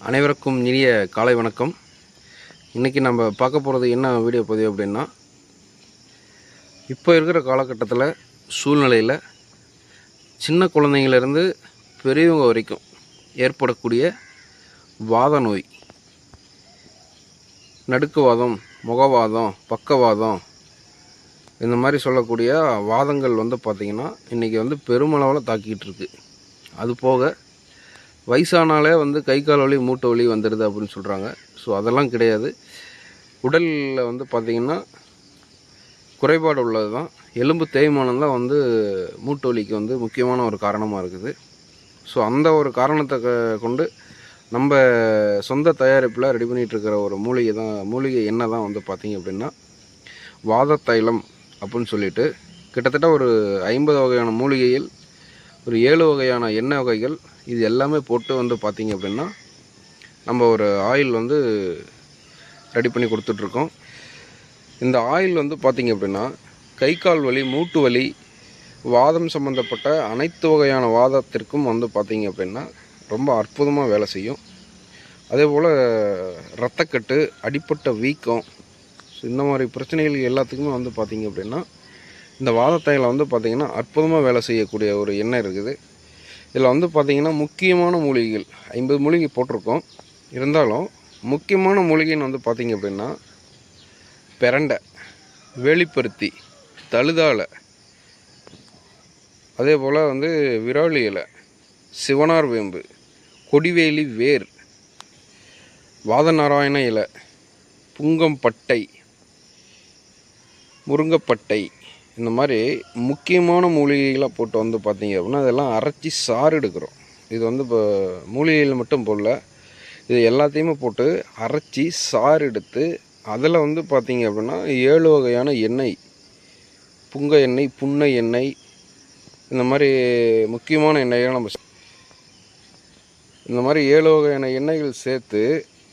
அனைவருக்கும் இனிய காலை வணக்கம். இன்றைக்கி நம்ம பார்க்க போகிறது என்ன வீடியோ பதிவு அப்படின்னா இப்போ இருக்கிற காலகட்டத்தில் சூழ்நிலையில் சின்ன குழந்தைங்கள்லேருந்து பெரியவங்க வரைக்கும் ஏற்படக்கூடிய வாத நோய் நடுக்குவாதம் முகவாதம் பக்கவாதம் இந்த மாதிரி சொல்லக்கூடிய வாதங்கள் வந்து பார்த்திங்கன்னா இன்றைக்கி வந்து பெருமளவில் தாக்கிக்கிட்டு இருக்குது அது போக வயசானாலே வந்து கை கால் வலி மூட்டு வலி வந்துடுது அப்படின்னு சொல்கிறாங்க ஸோ அதெல்லாம் கிடையாது. உடலில் வந்து பார்த்திங்கன்னா குறைபாடு உள்ளது தான் எலும்பு தேய்மானம் தான் வந்து மூட்டு வலிக்கு வந்து முக்கியமான ஒரு காரணமாக இருக்குது. ஸோ அந்த ஒரு காரணத்தை க- கொண்டு நம்ம சொந்த தயாரிப்பில் ரெடி பண்ணிகிட்ருக்கிற ஒரு மூலிகை தான் மூலிகை என்ன தான் வந்து பார்த்திங்க அப்படின்னா வாத தைலம் அப்படின்னு சொல்லிட்டு கிட்டத்தட்ட ஒரு ஐம்பது வகையான மூலிகையில் ஒரு ஏழு வகையான எண்ணெய் வகைகள் இது எல்லாமே போட்டு வந்து பார்த்திங்க அப்படின்னா நம்ம ஒரு ஆயில் வந்து ரெடி பண்ணி கொடுத்துட்ருக்கோம். இந்த ஆயில் வந்து பார்த்திங்க அப்படின்னா கை கால் வலி மூட்டு வலி வாதம் சம்மந்தப்பட்ட அனைத்து வகையான வாதத்திற்கும் வந்து பார்த்திங்க அப்படின்னா ரொம்ப அற்புதமாக வேலை செய்யும். அதே போல் ரத்தக்கட்டு அடிப்பட்ட வீக்கம் ஸோ இந்த மாதிரி பிரச்சனைகள் எல்லாத்துக்குமே வந்து பார்த்திங்க அப்படின்னா இந்த வாதத்தையில் வந்து பார்த்திங்கன்னா அற்புதமாக வேலை செய்யக்கூடிய ஒரு எண்ணெய் இருக்குது. இதில் வந்து பார்த்திங்கன்னா முக்கியமான மூலிகைகள். ஐம்பது மூலிகை போட்டிருக்கோம். இருந்தாலும் முக்கியமான மூலிகைன்னு வந்து பார்த்திங்க அப்படின்னா பெரண்டை வேலிப்பருத்தி தழுதாலை அதே போல் வந்து விராலி இலை சிவனார் வேம்பு கொடிவேலி வேர் வாதநாராயண இலை புங்கம்பட்டை முருங்கப்பட்டை இந்த மாதிரி முக்கியமான மூலிகைகளாக போட்டு வந்து பார்த்தீங்க அப்படின்னா அதெல்லாம் அரைச்சி சாறு எடுக்கிறோம். இது வந்து இப்போ மூலிகைகள் மட்டும் போடல. இது எல்லாத்தையுமே போட்டு அரைச்சி சாறு எடுத்து அதில் வந்து பார்த்தீங்க அப்படின்னா ஏழு வகையான எண்ணெய் புங்க எண்ணெய் புன்னை எண்ணெய் இந்த மாதிரி முக்கியமான எண்ணெய்கள் நம்ம இந்த மாதிரி ஏழு வகையான எண்ணெய்கள் சேர்த்து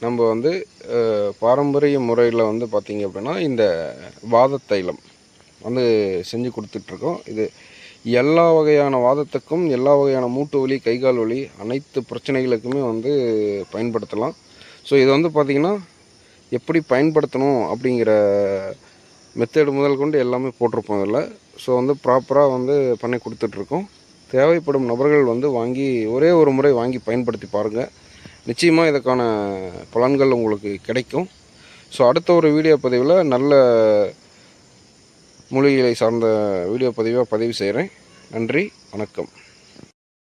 நம்ம வந்து பாரம்பரிய முறையில் வந்து பார்த்திங்க அப்படின்னா இந்த வாத தைலம் வந்து செஞ்சு கொடுத்துட்ருக்கோம். இது எல்லா வகையான வாதத்துக்கும் எல்லா வகையான மூட்டு வலி கை கால் வலி அனைத்து பிரச்சனைகளுக்குமே வந்து பயன்படுத்தலாம். ஸோ இது வந்து பார்த்திங்கன்னா எப்படி பயன்படுத்தணும் அப்படிங்கிற மெத்தேடு முதல் கொண்டு எல்லாமே போட்டிருப்போம் இதில். ஸோ வந்து ப்ராப்பராக வந்து பண்ணி கொடுத்துட்ருக்கோம். தேவைப்படும் நபர்கள் வந்து வாங்கி ஒரே ஒரு முறை வாங்கி பயன்படுத்தி பாருங்கள் நிச்சயமாக இதுக்கான பலன்கள் உங்களுக்கு கிடைக்கும். ஸோ அடுத்த ஒரு வீடியோ பதிவில் நல்ல மூலிகைகளை சார்ந்த வீடியோ பதிவாக பதிவு செய்கிறேன். நன்றி வணக்கம்.